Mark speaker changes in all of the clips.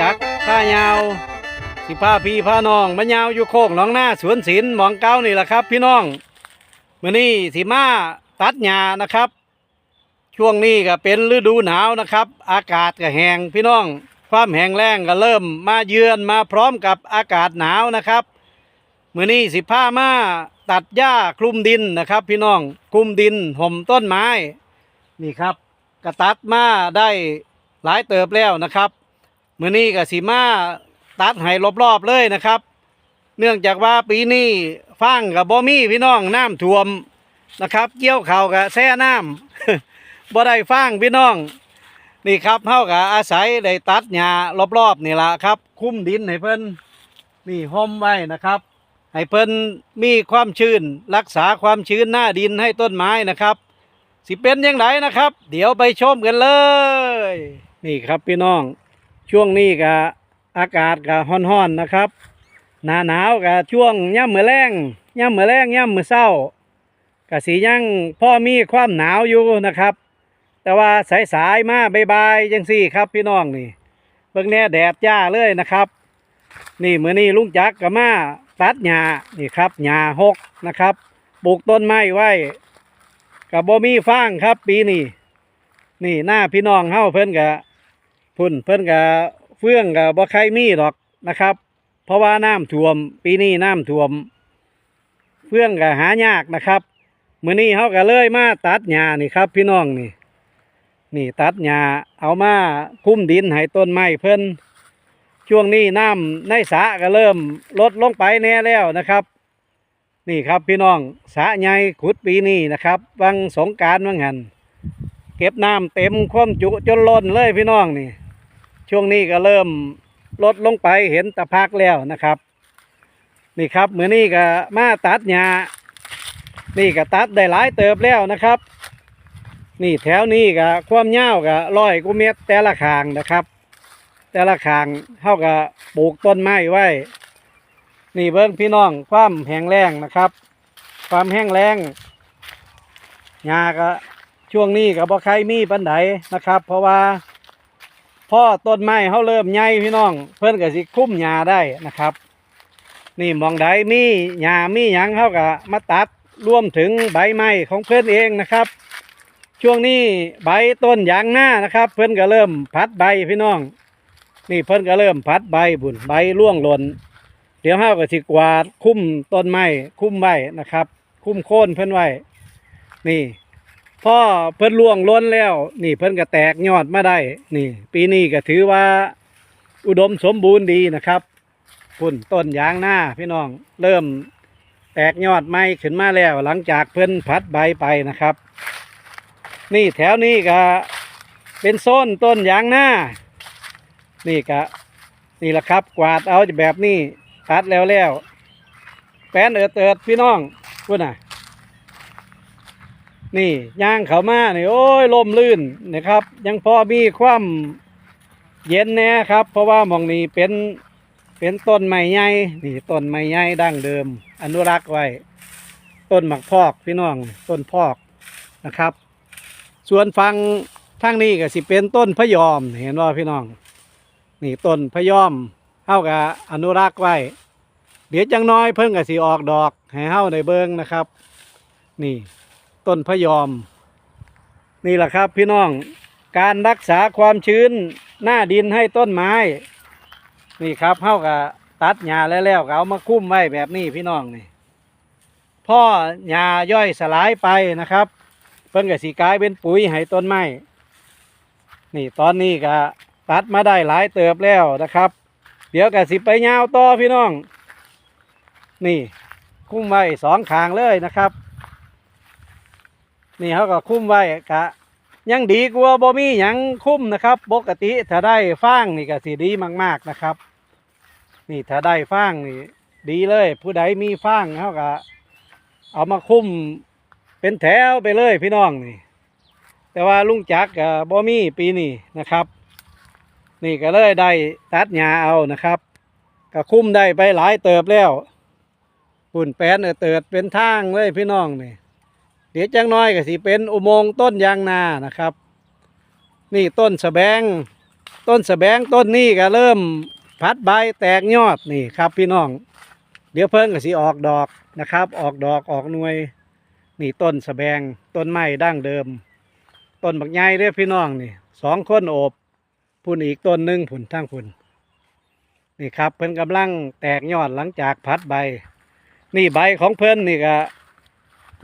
Speaker 1: จักผ้ายาว สิพาพี่พาน้องมายาวอยู่โคกหนองหน้าสวนศิลป์หมองเก้านี่แหละครับ พี่น้องมื้อนี้สิมาตัดหญ้านะครับ ช่วงนี้ก็เป็นฤดูหนาวนะครับ อากาศก็แห้งพี่น้อง ความแห้งแล้งก็เริ่มมาเยือนมาพร้อมกับอากาศหนาวนะครับมื้อนี้สิพามาตัดหญ้าคลุมดินนะครับ พี่น้องคลุมดินห่มต้นไม้นี่ครับกระตัดมาได้หลายเติบแล้วนะครับ มื้อนี้ก็สิมาตัดให้รอบๆเลยนะครับ เนื่องจากว่าปีนี้ฟางกับบ่มีพี่น้องน้ำท่วมนะครับ เกี่ยวเขากับแช่น้ำบ่ได้ฟางพี่น้อง นี่ครับเฮาก็อาศัยได้ตัดหญ้ารอบๆนี่ละครับ คุ้มดินให้เพิ่นนี่ห่มไว้นะครับ ให้เพิ่นมีความชื้นรักษาความชื้นหน้าดินให้ต้นไม้นะครับ สิเป็นยังไงนะครับ เดี๋ยวไปชมกันเลย นี่ครับพี่น้อง ช่วงนี้ก็อากาศก็ร้อนๆนะครับ หนาหนาวก็ช่วงย่ำมือแรงย่ำมือแรงย่ำมือเศร้าก็สียังพ่อมีความหนาวอยู่นะครับ แต่ว่าสายๆมาบายๆจังสี่ครับพี่น้องนี่เบิ่งแน่แดดจ้าเลยนะครับ นี่มือนี้ลุงจักรก็มาตัดหญ้านี่ครับหญ้าหกนะครับปลูกต้นไม้ไว้กับบ่มีฟางครับปีนี้นี่หน้าพี่น้องเฮาเพิ่นก็ พุ่นเพิ่นก็เฟื่องก็บ่ใครมีหรอกนะครับ เพราะว่าน้ำท่วม ปีนี้น้ำท่วม เฟื่องก็หายากนะครับมื้อนี้เฮาก็เลยมาตัดหญ้านี่ครับ พี่น้องนี่ นี่ตัดหญ้าเอามาคุ้มดินให้ต้นไม้เพิ่นช่วงนี้น้ำในสระก็เริ่มลดลงไปแน่แล้วนะครับ นี่ครับพี่น้องสระใหญ่ขุดปีนี้นะครับวังสงการวังหันเก็บน้ำเต็มความจุจนล้นเลยพี่น้องนี่ ช่วงนี้ก็เริ่มลดลงไปเห็นตะพักแล้วนะครับ นี่ครับเมือนี้ก็มาตัดหญ้านี่ก็ตัดได้หลายเติบแล้วนะครับ นี่แถวนี้ก็ความยาวก็ร้อยกุเมตรแต่ละขางนะครับ แต่ละขางเท่ากับปลูกต้นไม้ไว้ นี่เบิ้งพี่น้องความแห้งแล้งนะครับ ความแห้งแล้งหญ้าก็ช่วงนี้ก็บ่ใครมีปันไดนะครับ เพราะว่า พ่อต้นไม้เขาเริ่มใหญ่พี่น้อง เพิ่อนก็สิคุ้มหญ้าได้นะครับ นี่มองใดมีหญ้ามีหยังเขาก็มาตัดรวมถึงใบไม้ของเพิ่อนเองนะครับ ช่วงนี้ใบต้นยางหน้านะครับ เพิ่อนก็เริ่มพัดใบพี่น้อง นี่เพิ่อนก็เริ่มพัดใบบุญใบร่วงหล่นเดี๋ยวเฮาก็สิกวาดคุ้มต้นไม้คุ้มไว้นะครับ คุ้มโค่นเพิ่อนไว้นี่ พ่อเพิ่นร่วงล้นแล้ว นี่เพิ่นก็แตกยอดมาได้ นี่ ปีนี้ก็ถือว่า อุดมสมบูรณ์ดีนะครับพุ่นต้นยางหน้าพี่น้องเริ่มแตกยอดไม้ขึ้นมาแล้ว หลังจากเพิ่นพัดใบไปนะครับ นี่แถวนี้ก็เป็นโซนต้นยางหน้า นี่ก็นี่แหละครับ กวาดเอาแบบนี้ตัดแล้วแล้วแป้นเอิดเอิดพี่น้องพูดน่ะ นี่ย่างเขามานี่โอ้ยลมลื่นนะครับ ยังพอมีความเย็นแน่ครับ เพราะว่ามองนี้เป็นเป็นต้นไม้ใหญ่นี่ต้นไม้ใหญ่ดั้งเดิม อนุรักษ์ไว้ ต้นหมักพอกพี่น้องต้นพอกนะครับ ส่วนฟังทางนี้ก็สิเป็นต้นพยอมเห็นว่าพี่น้อง นี่ต้นพยอมเฮากับอนุรักษ์ไว้ เดี๋ยวจังน้อยเพิ่งก็สิออกดอกให้เฮาได้เบิ่งนะครับ นี่ ต้นพะยอม นี่แหละครับพี่น้องการรักษาความชื้นหน้าดินให้ต้นไม้ นี่ครับเฮากับตัดหญ้าแล้วแล้วเอามาคุ้มไว้แบบนี้พี่น้องนี่พ่อหญ้าย่อยสลายไปนะครับ เพิ่นก็สิกายเป็นปุ๋ยให้ต้นไม้นี่ตอนนี้ก็ตัดมาได้หลายเติบแล้วนะครับ เดี๋ยวก็สิไปยาวต่อพี่น้อง นี่ คุ้มไว้สองขางเลยนะครับ นี่เขาก็คุ้มไว้กะยังดีกว่าบ่มีหยังคุ้มนะครับปกติถ้าได้ฟางนี่ก็สิดีมากๆนะครับ นี่ถ้าได้ฟางนี่ดีเลย ผู้ใดมีฟางเขาก็เอามาคุ้มเป็นแถวไปเลยพี่น้องนี่ แต่ว่าลุงจักกับบ่มีปีนี้นะครับ นี่ก็เลยได้ตัดหญ้าเอานะครับก็คุ้มได้ไปหลายเติบแล้วปุ่นแปนเออเติดเป็นทางเลยพี่น้องนี่ เดี๋ยวจังน้อยก็สิเป็นอุโมงค์ต้นยางนานะครับ นี่ต้นสะแบง ต้นสะแบงต้นนี้ก็เริ่มพัดใบแตกยอดนี่ครับ พี่น้อง เดี๋ยวเพิ่นก็สิออกดอกนะครับ ออกดอกออกหน่วย นี่ต้นสะแบง ต้นไม้ดั้งเดิม ต้นบักใหญ่เด้อพี่น้องนี่สองคนโอบพุ่นอีกต้นหนึ่งพุ่นทั้งพุ่นนี่ครับเพิ่นกำลังแตกยอดหลังจากพัดใบ นี่ใบของเพิ่นนี่ก็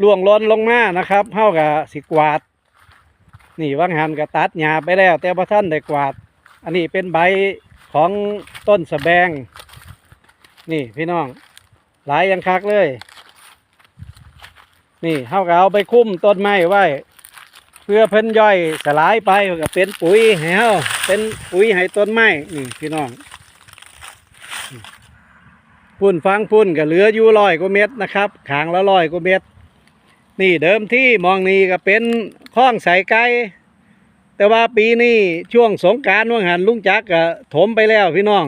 Speaker 1: ล่วงล้นลงมานะครับเท่ากับสิกวาด นี่วังหันก็ตัดหญ้าไปแล้ว แต่พระท่านได้กวาด อันนี้เป็นใบของต้นสะแบง นี่พี่น้อง หลายยังคักเลย นี่เฮาก็เอาไปคุ้มต้นไม้ไว้ เพื่อเพิ่นย่อยสลายไปก็เป็นปุ๋ยให้เฮาเป็นปุ๋ยให้ต้นไม้นี่พี่น้องพุ่นฟังพุ่นก็เหลืออยู่ร้อยกว่าเม็ดนะครับขางละร้อยกว่าเม็ด นี่เดิมที่มองนี่ก็เป็นคลองใส่ไก่แต่ว่าปีนี้ช่วงสงการว่างหันลุงจักก็ถมไปแล้วพี่น้อง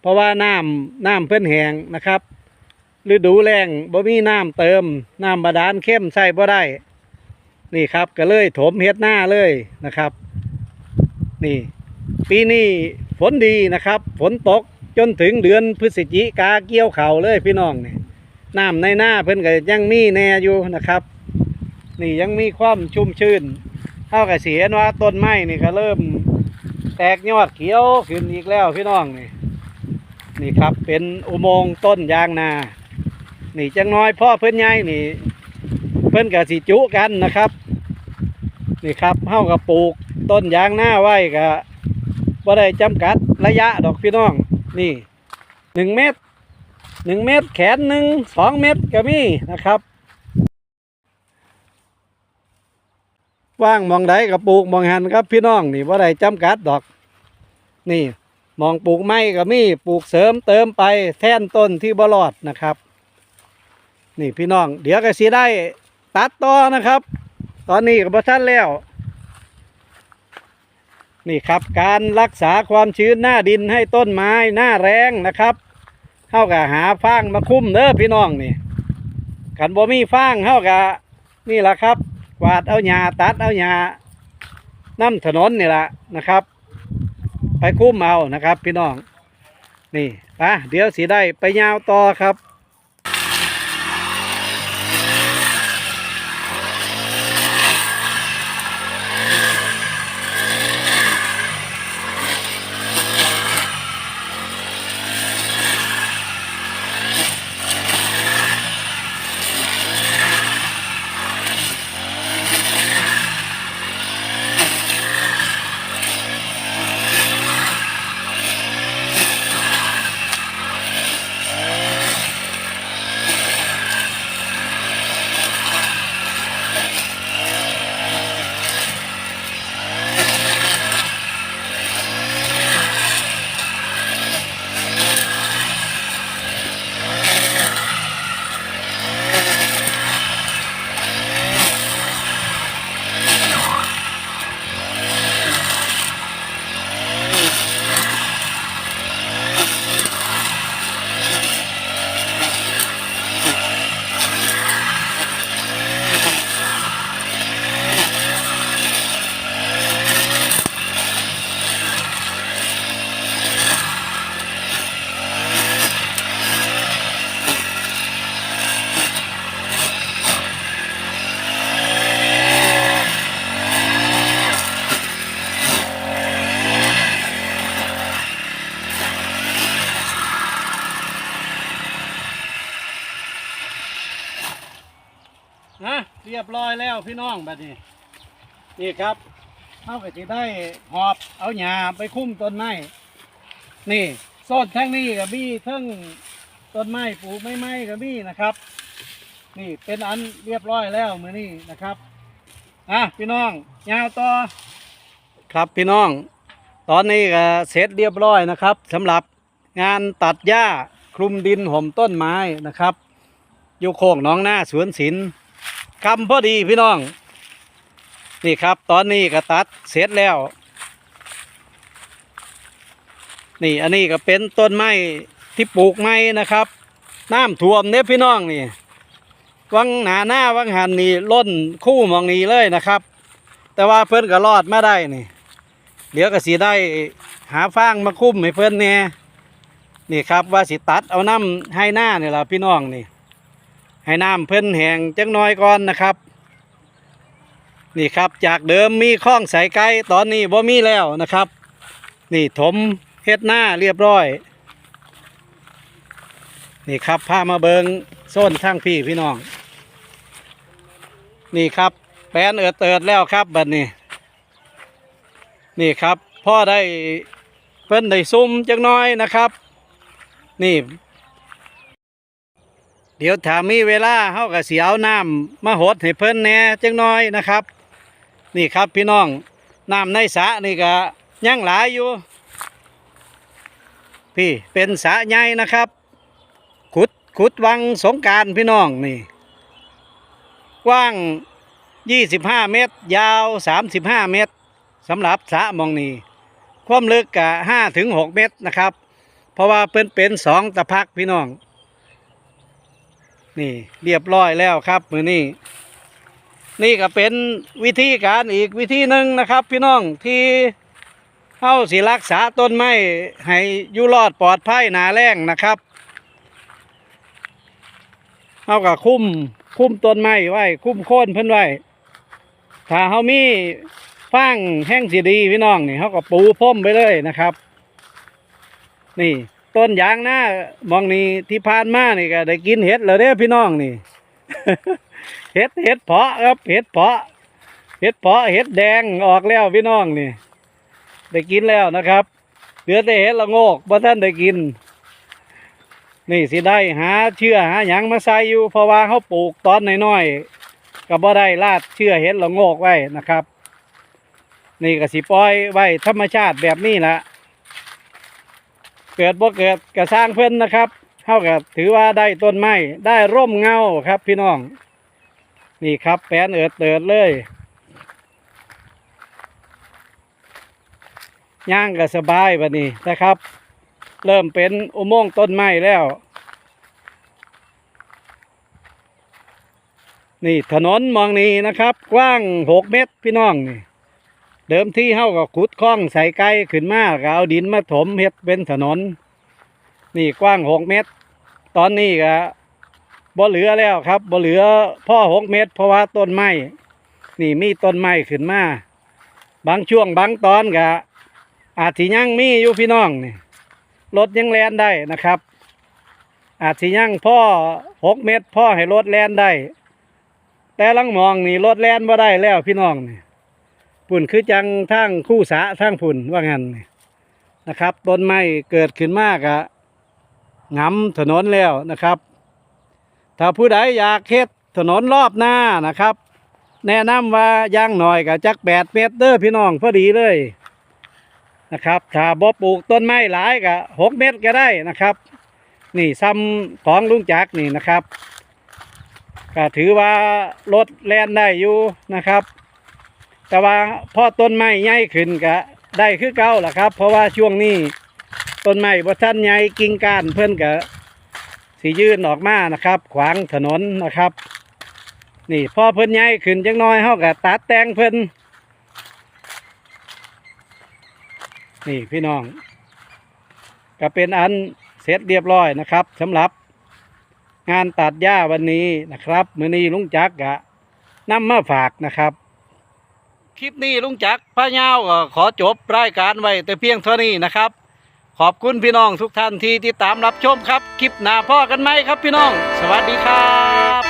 Speaker 1: เพราะว่าน้ำน้ำเพิ่นแหงนะครับฤดูแล้งบ่มีน้ำเติมน้ำบาดาลเข้มใส่บ่ได้ นี่ครับก็เลยถมเฮ็ดหน้าเลยนะครับ นี่ ปีนี้ฝนดีนะครับ ฝนตกจนถึงเดือนพฤศจิกาเกี่ยวเข่าเลยพี่น้องเนี่ย น้ำในหน้าเพิ่นก็ยังมีแน่อยู่นะครับ นี่ยังมีความชุ่มชื้นเท่ากับเสียนว่าต้นไม้นี่ก็เริ่มแตกยอดเขียวขึ้นอีกแล้วพี่น้องนี่นี่ครับเป็นอุโมงค์ต้นยางนา นี่จังน้อยพ่อเพิ่นใหญ่นี่ เพิ่นกับสิจุกันนะครับ นี่ครับเฮากับปลูกต้นยางหน้าไว้ก็บ่ได้จำกัดระยะดอกพี่น้อง นี่หนึ่งเมตร หนึ่งเมตรแขนหนึ่งสองเมตรก็มีนะครับ ว่างมองใดก็ปลูกมองหันครับพี่น้องนี่บ่าได้จำกัดดอก นี่มองปลูกไม้ก็มีปลูกเสริมเติมไปแท่นต้นที่บ่รอดนะครับ นี่พี่น้อง เดี๋ยวก็สิได้ตัดต่อนะครับ ตอนนี้ก็บ่ทันแล้ว นี่ครับการรักษาความชื้นหน้าดินให้ต้นไม้หน้าแรงนะครับ เขากับหาฟางมาคุ้มเด้อพี่น้องนี่ขันบ่มีฟางเท้ากับนี่แหละครับกวาดเอาหญ้าตัดเอาหญ้าน้ำถนนนี่แหละนะครับ ไปคุ้มเอานะครับ พี่น้องนี่ปะเดี๋ยวสีได้ไปยาวต่อครับ รียบร้อยแล้วพี่น้องแบัดนี้ นี่ครับเท่ากับที่ได้หอบเอาหญ้าไปคุ้มต้นไม้นี่โซนทั้งนี้กับมีทั้งต้นไม้ปลูกไม้ไม้กับมีนะครับ นี่เป็นอันเรียบร้อยแล้วมือนี้นะครับอะพี่น้องยาวต่อครับพี่น้อง ตอนนี้ก็เสร็จเรียบร้อยนะครับสำหรับงานตัดหญ้าคลุมดินห่มต้นไม้นะครับอยู่โค้งหน้องหน้าสวนศิลป์ คำพอดีพี่น้อง นี่ครับ ตอนนี้ก็ตัดเสร็จแล้ว นี่อันนี้ก็เป็นต้นไม้ที่ปลูกไม้นะครับน้ำท่วมเนี่ยพี่น้องนี่ วังหนาหน้าวังหันนี่ล้นคู่มองนี้เลยนะครับ แต่ว่าเพิ่นก็รอดมาได้นี่ เดี๋ยวก็สีได้หาฟางมาคุ้มให้เพิ่นแหน่ยนี่ครับว่าสิตัดเอาน้ำให้หน้านี่ล่ะพี่น้องนี่ ให้น้ำเพิ่นแห้งจังน้อยก่อนนะครับ นี่ครับจากเดิมมีคลองสายไก่ตอนนี้บ่มีแล้วนะครับ นี่ถมเฮ็ดหน้าเรียบร้อย นี่ครับพามาเบิงโซนทั้งพี่พี่น้อง นี่ครับแปลนเอิดเติดแล้วครับบัดนี้ นี่ครับพ่อได้เพิ่นได้ซุ่มจังน้อยนะครับ นี่ เดี๋ยวถามีเวลาเฮาก็สิเอาน้ำมาหดให้เพิ่นแหน่จังน้อยนะครับ นี่ครับพี่น้องน้ำในสระนี่ก็ยังหลายอยู่ พี่เป็นสระใหญ่นะครับ ขุดขุดวังสงการพี่น้องนี่กว้าง 25 เมตร ยาว 35 เมตรสำหรับสระมองนี้ความลึกกะ5ถึง6เมตรนะครับ เพราะว่าเป็นเป็นสองตะพักพี่น้อง นี่เรียบร้อยแล้วครับ มือนี้นี่ก็เป็นวิธีการอีกวิธีหนึ่งนะครับ พี่น้องที่เฮาสิรักษาต้นไม้ให้อยู่รอดปลอดภัยหนาแรงนะครับเฮาก็คุ้มคุ้มต้นไม้ไว้คุ้มโค่นเพิ่นไว้ถ้าเฮามีฟางแห้งสีดีพี่น้องนี่เฮาก็ปูพรมไปเลยนะครับ นี่ ต้นยางหน้ามองนี่ที่ผ่านมานี่ก็ได้กินเห็ดแล้วเด้พี่น้องนี่ เห็ดเห็ดเพาะครับเห็ดเพาะ เห็ดเพาะเห็ดแดงออกแล้วพี่น้องนี่ ได้กินแล้วนะครับเหลือแต่เห็ดละโงกบ่ท่านได้กิน นี่สิได้หาเชื่อหาหยังมาใส่อยู่เพราะว่าเขาปลูกตอนน้อยๆก็บ่ได้ลาดเชื่อเห็ดละโงกไว้นะครับ นี่ก็สิปล่อยไว้ธรรมชาติแบบนี้แหละ เกิดบ่เกิดก็สร้างเพิ่นนะครับเท่ากับถือว่าได้ต้นไม้ได้ร่มเงาครับพี่น้อง นี่ครับแปนเอิดเติดเลยย่างก็สบายบัดนี้นะครับ เริ่มเป็นอุโมงค์ต้นไม้แล้ว นี่ถนนมองนี้นะครับ กว้างหกเมตรพี่น้องนี่ เดิมที่เฮาก็ขุดคลองใส่ไก่ขึ้นมาก็เอาดินมาถมเฮ็ดเป็นถนน นี่กว้างหกเมตร ตอนนี้ก็บ่เหลือแล้วครับบ่เหลือพ่อหกเมตร เพราะว่าต้นไม้นี่มีต้นไม้ขึ้นมาบางช่วงบางตอนก็อาจสิยังมีอยู่พี่น้องนี่รถยังแล่นได้นะครับ อาจสิยังพ่อหกเมตร พ่อให้รถแล่นได้ แต่ลังมองนี่รถแล่นบ่ได้แล้วพี่น้องนี่ ปุ่นคือจังทั้งคู่สะทั้งปุ่นว่างั้นนะครับต้นไม้เกิดขึ้นมากอะงำถนนแล้วนะครับ ถ้าผู้ใดอยากเฮ็ดถนนรอบหน้านะครับ แนะนำว่าย่างหน่อยกับจักแปดเมตรเด้อพี่น้องพอดีเลยนะครับ ถ้าบ่ปลูกต้นไม้หลายก็หกเมตรก็ได้นะครับ นี่ซ้ำของลุงจักนี่นะครับก็ถือว่า รถแล่นได้อยู่นะครับ แต่ว่าพอต้นไม้ใหญ่ขึ้นก็ได้คือเก่าล่ะครับ เพราะว่าช่วงนี้ต้นไม้บ่ทันใหญ่กิ่งก้านเพิ่นก็สิยื่นออกมานะครับ ขวางถนนนะครับ นี่พอเพิ่นใหญ่ขึ้นจังน้อยเฮาก็ตัดแต่งเพิ่นนี่พี่น้อง ก็เป็นอันเสร็จเรียบร้อยนะครับสำหรับ งานตัดหญ้าวันนี้นะครับมื้อนี้ลุงจักกะนำมาฝากนะครับ คลิปนี้ลุงจักรพะเยาวก็ขอจบรายการไว้แต่เพียงเท่านี้นะครับ ขอบคุณพี่น้องทุกท่านที่ติดตามรับชมครับ คลิปหน้าพ่อกันไหมครับพี่น้อง สวัสดีครับ